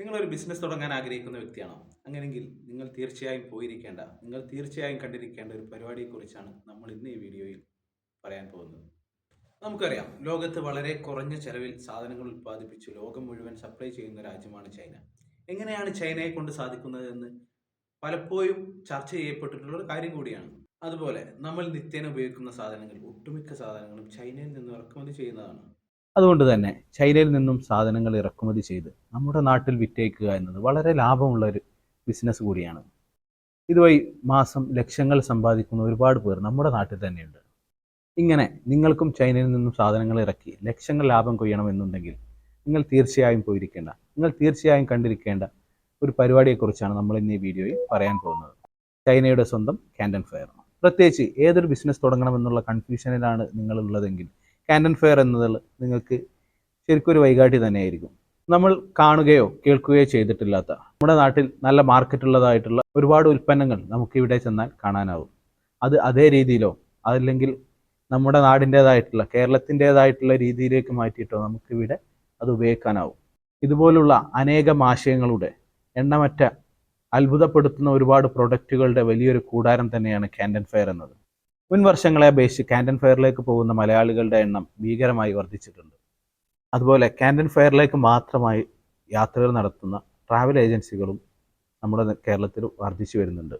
നിങ്ങളൊരു ബിസിനസ് തുടങ്ങാൻ ആഗ്രഹിക്കുന്ന വ്യക്തിയാണോ? അങ്ങനെയെങ്കിൽ നിങ്ങൾ തീർച്ചയായും പോയിരിക്കേണ്ട നിങ്ങൾ തീർച്ചയായും കണ്ടിരിക്കേണ്ട ഒരു പരിപാടിയെക്കുറിച്ചാണ് നമ്മൾ ഇന്ന് ഈ വീഡിയോയിൽ പറയാൻ പോകുന്നത്. നമുക്കറിയാം ലോകത്ത് വളരെ കുറഞ്ഞ ചെലവിൽ സാധനങ്ങൾ ഉൽപ്പാദിപ്പിച്ച് ലോകം മുഴുവൻ സപ്ലൈ ചെയ്യുന്ന രാജ്യമാണ് ചൈന. എങ്ങനെയാണ് ചൈനയെ കൊണ്ട് സാധിക്കുന്നതെന്ന് പലപ്പോഴും ചർച്ച ചെയ്യപ്പെട്ടിട്ടുള്ള ഒരു കാര്യം കൂടിയാണ്. അതുപോലെ നമ്മൾ നിത്യേന ഉപയോഗിക്കുന്ന സാധനങ്ങൾ ഒട്ടുമിക്ക സാധനങ്ങളും ചൈനയിൽ നിന്ന് ഇറക്കുമതി ചെയ്യുന്നതാണ്. അതുകൊണ്ട് തന്നെ ചൈനയിൽ നിന്നും സാധനങ്ങൾ ഇറക്കുമതി ചെയ്ത് നമ്മുടെ നാട്ടിൽ വിറ്റേക്കുക എന്നത് വളരെ ലാഭമുള്ള ഒരു ബിസിനസ് കൂടിയാണ്. ഇതുവഴി മാസം ലക്ഷങ്ങൾ സമ്പാദിക്കുന്ന ഒരുപാട് പേർ നമ്മുടെ നാട്ടിൽ തന്നെയുണ്ട്. ഇങ്ങനെ നിങ്ങൾക്കും ചൈനയിൽ നിന്നും സാധനങ്ങൾ ഇറക്കി ലക്ഷങ്ങൾ ലാഭം കൊയ്യണമെന്നുണ്ടെങ്കിൽ നിങ്ങൾ തീർച്ചയായും പോയിരിക്കേണ്ട നിങ്ങൾ തീർച്ചയായും കണ്ടിരിക്കേണ്ട ഒരു പരിപാടിയെക്കുറിച്ചാണ് നമ്മൾ ഇന്ന് ഈ വീഡിയോയിൽ പറയാൻ പോകുന്നത്. ചൈനയുടെ സ്വന്തം കാൻഡൻ ഫെയർ പ്രത്യേകിച്ച് ഏതൊരു ബിസിനസ് തുടങ്ങണമെന്നുള്ള കൺഫ്യൂഷനിലാണ് നിങ്ങൾ ഉള്ളതെങ്കിൽ കാൻഡൻ ഫെയർ എന്നത് നിങ്ങൾക്ക് ശരിക്കും ഒരു വൈകാട്ടി തന്നെയായിരിക്കും. നമ്മൾ കാണുകയോ കേൾക്കുകയോ ചെയ്തിട്ടില്ലാത്ത നമ്മുടെ നാട്ടിൽ നല്ല മാർക്കറ്റ് ഉള്ളതായിട്ടുള്ള ഒരുപാട് ഉൽപ്പന്നങ്ങൾ നമുക്ക് ഇവിടെ ചെന്നാൽ കാണാനാവും. അത് അതേ രീതിയിലോ അതല്ലെങ്കിൽ നമ്മുടെ നാടിന്റേതായിട്ടുള്ള കേരളത്തിന്റേതായിട്ടുള്ള രീതിയിലേക്ക് മാറ്റിയിട്ടോ നമുക്കിവിടെ അത് ഉപയോഗിക്കാനാവും. ഇതുപോലുള്ള അനേകം ആശയങ്ങളുടെ എണ്ണമറ്റ അത്ഭുതപ്പെടുത്തുന്ന ഒരുപാട് പ്രൊഡക്റ്റുകളുടെ വലിയൊരു കൂടാരം തന്നെയാണ് കാൻഡൻ ഫെയർ എന്നത്. മുൻ വർഷങ്ങളെ അപേക്ഷിച്ച് കാൻഡൻ ഫെയറിലേക്ക് പോകുന്ന മലയാളികളുടെ എണ്ണം ഭീകരമായി വർദ്ധിച്ചിട്ടുണ്ട്. അതുപോലെ കാൻഡൻ ഫെയറിലേക്ക് മാത്രമായി യാത്രകൾ നടത്തുന്ന ട്രാവൽ ഏജൻസികളും നമ്മുടെ കേരളത്തിൽ വർദ്ധിച്ചു വരുന്നുണ്ട്.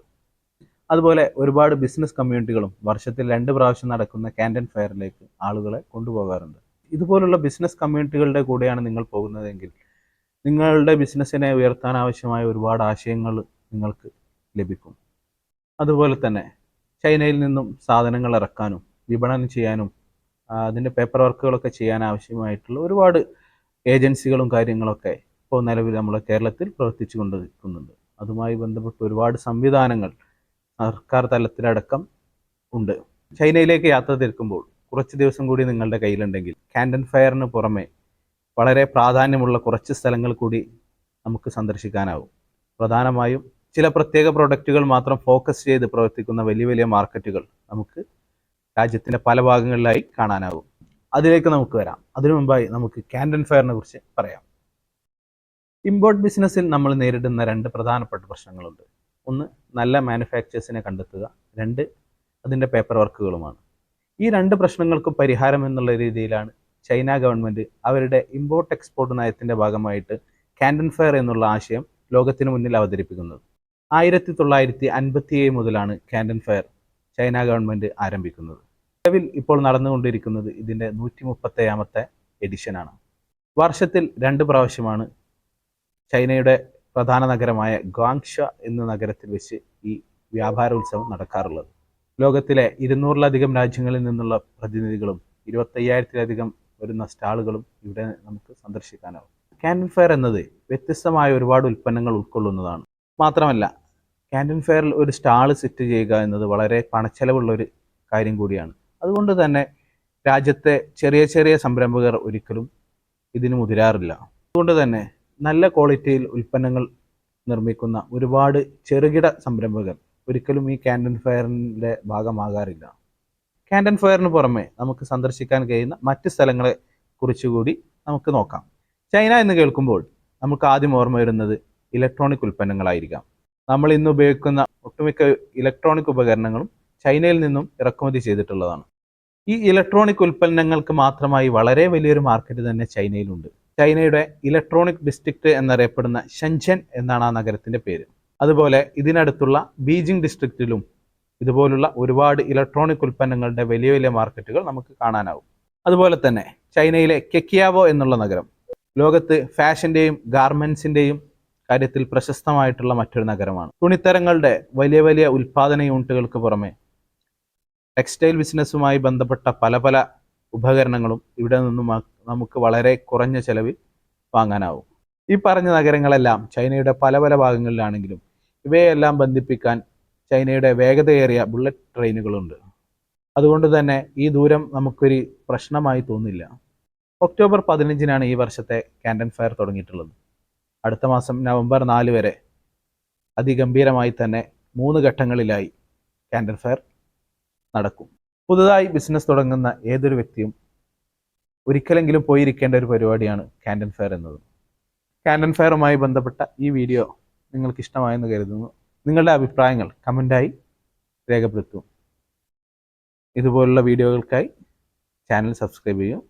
അതുപോലെ ഒരുപാട് ബിസിനസ് കമ്മ്യൂണിറ്റികളും വർഷത്തിൽ രണ്ട് പ്രാവശ്യം നടക്കുന്ന കാൻഡൻ ഫെയറിലേക്ക് ആളുകളെ കൊണ്ടുപോകാറുണ്ട്. ഇതുപോലുള്ള ബിസിനസ് കമ്മ്യൂണിറ്റികളുടെ കൂടെയാണ് നിങ്ങൾ പോകുന്നതെങ്കിൽ നിങ്ങളുടെ ബിസിനസ്സിനെ ഉയർത്താൻ ആവശ്യമായ ഒരുപാട് ആശയങ്ങൾ നിങ്ങൾക്ക് ലഭിക്കും. അതുപോലെ തന്നെ ചൈനയിൽ നിന്നും സാധനങ്ങൾ ഇറക്കാനും വിപണനം ചെയ്യാനും അതിന്റെ പേപ്പർ വർക്കുകളൊക്കെ ചെയ്യാൻ ആവശ്യമായിട്ടുള്ള ഒരുപാട് ഏജൻസികളും കാര്യങ്ങളൊക്കെ ഇപ്പോൾ നിലവിൽ നമ്മുടെ കേരളത്തിൽ പ്രവർത്തിച്ചു കൊണ്ടിരിക്കുന്നുണ്ട്. അതുമായി ബന്ധപ്പെട്ട് ഒരുപാട് സംവിധാനങ്ങൾ സർക്കാർ തലത്തിലടക്കം ഉണ്ട്. ചൈനയിലേക്ക് യാത്ര തിരിക്കുമ്പോൾ കുറച്ച് ദിവസം കൂടി നിങ്ങളുടെ കയ്യിലുണ്ടെങ്കിൽ കാൻഡൻ ഫയറിന് പുറമെ വളരെ പ്രാധാന്യമുള്ള കുറച്ച് സ്ഥലങ്ങൾ കൂടി നമുക്ക് സന്ദർശിക്കാനാവും. പ്രധാനമായും ചില പ്രത്യേക പ്രൊഡക്റ്റുകൾ മാത്രം ഫോക്കസ് ചെയ്ത് പ്രവർത്തിക്കുന്ന വലിയ വലിയ മാർക്കറ്റുകൾ നമുക്ക് രാജ്യത്തിന്റെ പല ഭാഗങ്ങളിലായി കാണാനാകും. അതിലേക്ക് നമുക്ക് വരാം. അതിനു മുമ്പായി നമുക്ക് കാൻഡൻ ഫയറിനെ കുറിച്ച് പറയാം. ഇമ്പോർട്ട് ബിസിനസ്സിൽ നമ്മൾ നേരിടുന്ന രണ്ട് പ്രധാനപ്പെട്ട പ്രശ്നങ്ങളുണ്ട്. ഒന്ന് നല്ല മാനുഫാക്ചേഴ്സിനെ കണ്ടെത്തുക. രണ്ട് അതിന്റെ പേപ്പർ വർക്കുകളുമാണ് ഈ രണ്ട് പ്രശ്നങ്ങൾക്കും പരിഹാരം എന്നുള്ള രീതിയിലാണ് ചൈന ഗവൺമെന്റ് അവരുടെ ഇമ്പോർട്ട് എക്സ്പോർട്ട് നയത്തിന്റെ ഭാഗമായിട്ട് കാൻഡൻ ഫയർ എന്നുള്ള ആശയം ലോകത്തിന് മുന്നിൽ അവതരിപ്പിക്കുന്നത്. ആയിരത്തി തൊള്ളായിരത്തി അൻപത്തി ഏഴ് മുതലാണ് കാൻഡൻ ഫയർ ചൈന ഗവൺമെന്റ് ആരംഭിക്കുന്നത്. നിലവിൽ ഇപ്പോൾ നടന്നുകൊണ്ടിരിക്കുന്നത് ഇതിന്റെ നൂറ്റി മുപ്പത്തേഴാമത്തെ എഡിഷനാണ് വർഷത്തിൽ രണ്ട് പ്രാവശ്യമാണ് ചൈനയുടെ പ്രധാന നഗരമായ ഗ്വാങ്ഷ എന്ന നഗരത്തിൽ വെച്ച് ഈ വ്യാപാരോത്സവം നടക്കാറുള്ളത്. ലോകത്തിലെ ഇരുന്നൂറിലധികം രാജ്യങ്ങളിൽ നിന്നുള്ള പ്രതിനിധികളും ഇരുപത്തയ്യായിരത്തിലധികം വരുന്ന സ്റ്റാളുകളും ഇവിടെ നമുക്ക് സന്ദർശിക്കാനാവും കാൻഡൻ ഫെയർ എന്നത് വ്യത്യസ്തമായ ഒരുപാട് ഉൽപ്പന്നങ്ങൾ ഉൾക്കൊള്ളുന്നതാണ്. മാത്രമല്ല ക്യാന്റൻ ഫെയറിൽ ഒരു സ്റ്റാൾ സെറ്റ് ചെയ്യുക എന്നത് വളരെ പണച്ചെലവുള്ള ഒരു കാര്യം കൂടിയാണ്. അതുകൊണ്ട് തന്നെ രാജ്യത്തെ ചെറിയ ചെറിയ സംരംഭകർ ഒരിക്കലും ഇതിന് മുതിരാറില്ല. അതുകൊണ്ട് തന്നെ നല്ല ക്വാളിറ്റിയിൽ ഉൽപ്പന്നങ്ങൾ നിർമ്മിക്കുന്ന ഒരുപാട് ചെറുകിട സംരംഭകർ ഒരിക്കലും ഈ ക്യാന്റൻ ഫെയറിന്റെ ഭാഗമാകാറില്ല. ക്യാന്റൻ ഫെയറിന് പുറമെ നമുക്ക് സന്ദർശിക്കാൻ കഴിയുന്ന മറ്റ് സ്ഥലങ്ങളെ കുറിച്ചുകൂടി നമുക്ക് നോക്കാം. ചൈന എന്ന് കേൾക്കുമ്പോൾ നമുക്ക് ആദ്യം ഓർമ്മ വരുന്നത് ഇലക്ട്രോണിക് ഉൽപ്പന്നങ്ങളായിരിക്കാം. നമ്മൾ ഇന്ന് ഉപയോഗിക്കുന്ന ഒട്ടുമിക്ക ഇലക്ട്രോണിക് ഉപകരണങ്ങളും ചൈനയിൽ നിന്നും ഇറക്കുമതി ചെയ്തിട്ടുള്ളതാണ്. ഈ ഇലക്ട്രോണിക് ഉൽപ്പന്നങ്ങൾക്ക് മാത്രമായി വളരെ വലിയൊരു മാർക്കറ്റ് തന്നെ ചൈനയിലുണ്ട്. ചൈനയുടെ ഇലക്ട്രോണിക് ഡിസ്ട്രിക്റ്റ് എന്നറിയപ്പെടുന്ന ഷെൻഷൻ എന്നാണ് ആ നഗരത്തിന്റെ പേര്. അതുപോലെ ഇതിനടുത്തുള്ള ബീജിംഗ് ഡിസ്ട്രിക്റ്റിലും ഇതുപോലുള്ള ഒരുപാട് ഇലക്ട്രോണിക് ഉൽപ്പന്നങ്ങളുടെ വലിയ വലിയ മാർക്കറ്റുകൾ നമുക്ക് കാണാനാവും. അതുപോലെ തന്നെ ചൈനയിലെ കെക്കിയാവോ എന്നുള്ള നഗരം. ലോകത്ത് ഫാഷന്റെയും ഗാർമെന്റ്സിന്റെയും കാര്യത്തിൽ പ്രശസ്തമായിട്ടുള്ള മറ്റൊരു നഗരമാണ്. തുണിത്തരങ്ങളുടെ വലിയ വലിയ ഉൽപാദന യൂണിറ്റുകൾക്ക് പുറമെ ടെക്സ്റ്റൈൽ ബിസിനസ്സുമായി ബന്ധപ്പെട്ട പല പല ഉപകരണങ്ങളും ഇവിടെ നിന്നും നമുക്ക് വളരെ കുറഞ്ഞ ചെലവിൽ വാങ്ങാനാവും. ഈ പറഞ്ഞ നഗരങ്ങളെല്ലാം ചൈനയുടെ പല പല ഭാഗങ്ങളിലാണെങ്കിലും ഇവയെല്ലാം ബന്ധിപ്പിക്കാൻ ചൈനയുടെ വേഗതയേറിയ ബുള്ളറ്റ് ട്രെയിനുകളുണ്ട്. അതുകൊണ്ട് തന്നെ ഈ ദൂരം നമുക്കൊരു പ്രശ്നമായി തോന്നില്ല. ഒക്ടോബർ പതിനഞ്ചിനാണ് ഈ വർഷത്തെ കാൻഡൻ ഫയർ തുടങ്ങിയിട്ടുള്ളത്. അടുത്ത മാസം നവംബർ നാല് വരെ അതിഗംഭീരമായി തന്നെ മൂന്ന് ഘട്ടങ്ങളിലായി കാൻഡൽ ഫെയർ നടക്കും. പുതുതായി ബിസിനസ് തുടങ്ങുന്ന ഏതൊരു വ്യക്തിയും ഒരിക്കലെങ്കിലും പോയിരിക്കേണ്ട ഒരു പരിപാടിയാണ് കാൻഡൻ ഫെയർ എന്നത്. കാൻഡൻ ഫെയറുമായി ബന്ധപ്പെട്ട ഈ വീഡിയോ നിങ്ങൾക്ക് ഇഷ്ടമായെന്ന് കരുതുന്നു. നിങ്ങളുടെ അഭിപ്രായങ്ങൾ കമന്റായി രേഖപ്പെടുത്തും. ഇതുപോലുള്ള വീഡിയോകൾക്കായി ചാനൽ സബ്സ്ക്രൈബ് ചെയ്യും.